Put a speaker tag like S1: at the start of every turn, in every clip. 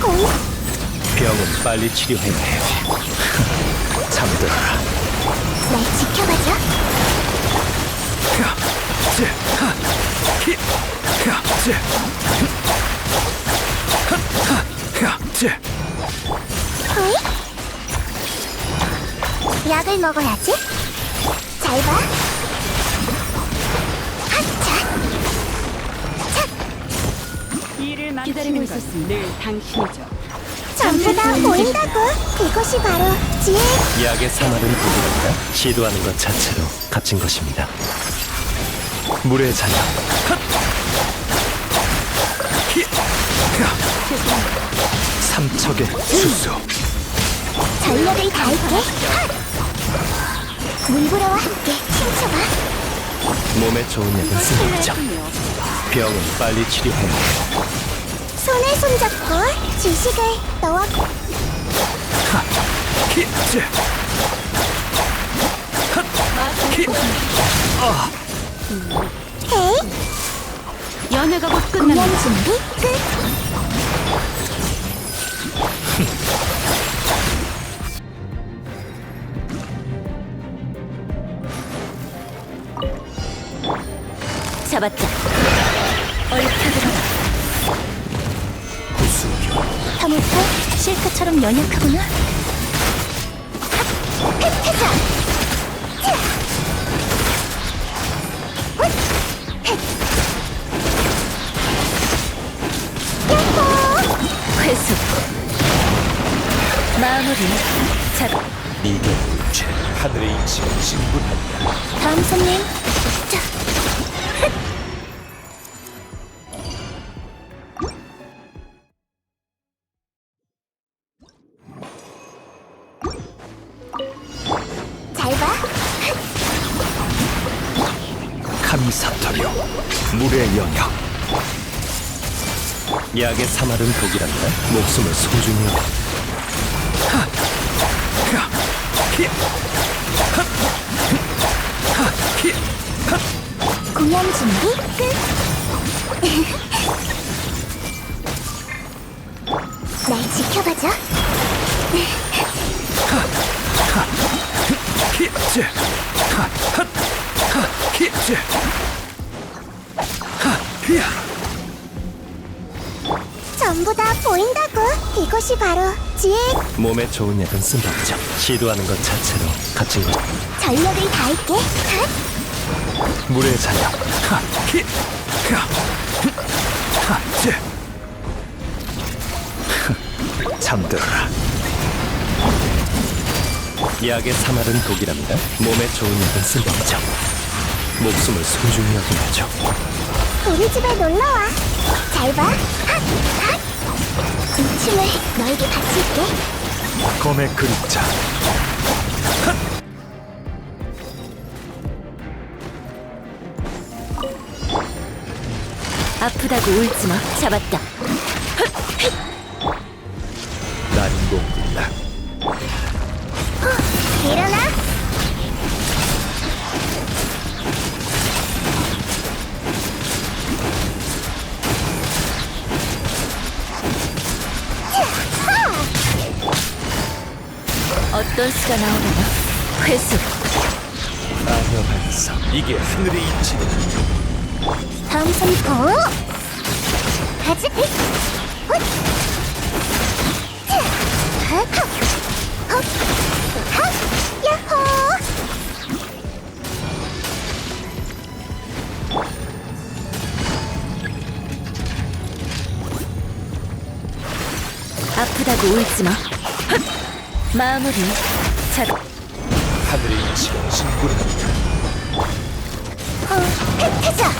S1: 고인
S2: 병은 빨리 치료해야 해요. 잠들어라.
S1: 날 지켜봐줘. 호이 약을 먹어야지. 잘 봐
S3: 일을 기다리고 있었으니 늘 당신이죠.
S1: 전부 다 보인다고 이것이 바로 지혜
S2: 약의 사마른 독이란다. 시도하는 것 자체로 갇힌 것입니다. 물의 자녀. 삼척의 수수.
S1: 전력을 다할게 핫! 물보라와 함께 춤춰봐
S2: 몸에 좋은 약은 쓰는 병은 빨리 치료해야 해요.
S1: 손에 손잡고 지식을 너와 헤이?
S3: 연애가 곧
S1: 공연
S3: 끝납니다.
S1: 준비 끝.
S3: 잡았다.
S1: 실크처럼 연약하구나
S3: 회수. 마무리. 잡.
S2: 이게 죄 하늘의 이치가 진군한다.
S1: 다음 손님 자잘
S2: 카미사토류 물의 영역 약의 사마른 독이란다 목숨을 소중히.
S1: 공연 준비 끝. 날 지켜봐줘. 전부 다 보인다고. 이것이 바로 지혜
S2: 몸에 좋은 약은 쓴다 없죠. 시도하는 것 자체로 갇힌 것
S1: 전력을 다할게. 핫!
S2: 물의 자녀. 잠들어라. 약의 사마른 독이랍니다. 몸에 좋은 약은 쓴다 없죠 목숨을 소중히 여겨야죠
S1: 우리 집에 놀러와. 잘 봐. 핫! 핫! 이 춤을 너에게 바칠게.
S2: 검의 그림자
S3: 아프다고 울지 마. 잡았다. 수가 나오려나? 회수.
S2: 아녀 반성 이게 하늘의 이치다
S1: 다음 손 고! 가지! 잇! 훗! 야호!
S3: 아프다고 울지 마. 헛! 마무리. 잡.
S2: 하늘의 이치가
S1: 어, 흩트자!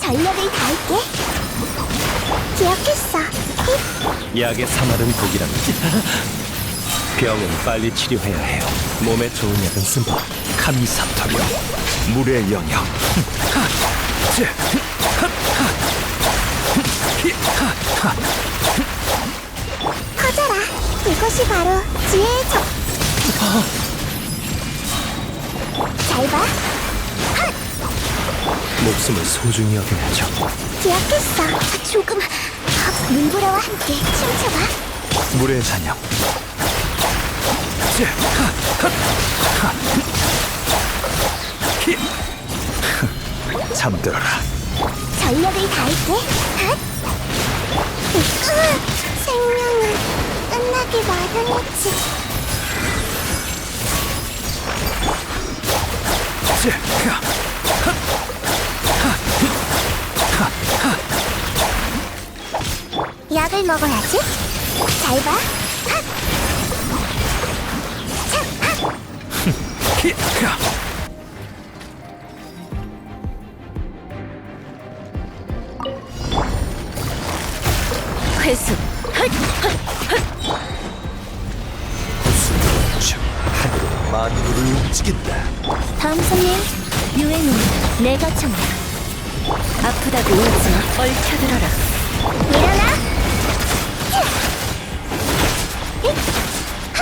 S1: 전력을 다할게. 기억했어. 잇!
S2: 약의 사마른 독이랍니다 병은 빨리 치료해야 해요 몸에 좋은 약은 쓴다 카미사토류 물의 영역
S1: 커져라. 이것이 바로 지혜의 적. 잘 봐.
S4: 목숨을 소중히 여겨야죠.
S1: 기억했어. 조금. 헉, 눈보라와 함께 춤춰봐.
S4: 물의 잔영. 잠들어라.
S1: 전력을 다할게. 생명은 끝나기 마련이지. 약을 먹어야지. 잘 봐.
S2: 회수.
S4: 하늘은 만물을 움직인다.
S1: 다음 손님. 유행은 내가 정해.
S2: 아프다고 울지 마. 얽혀들어라.
S1: 일어나. 가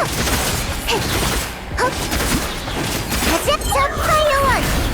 S1: 자, 저 파이어원.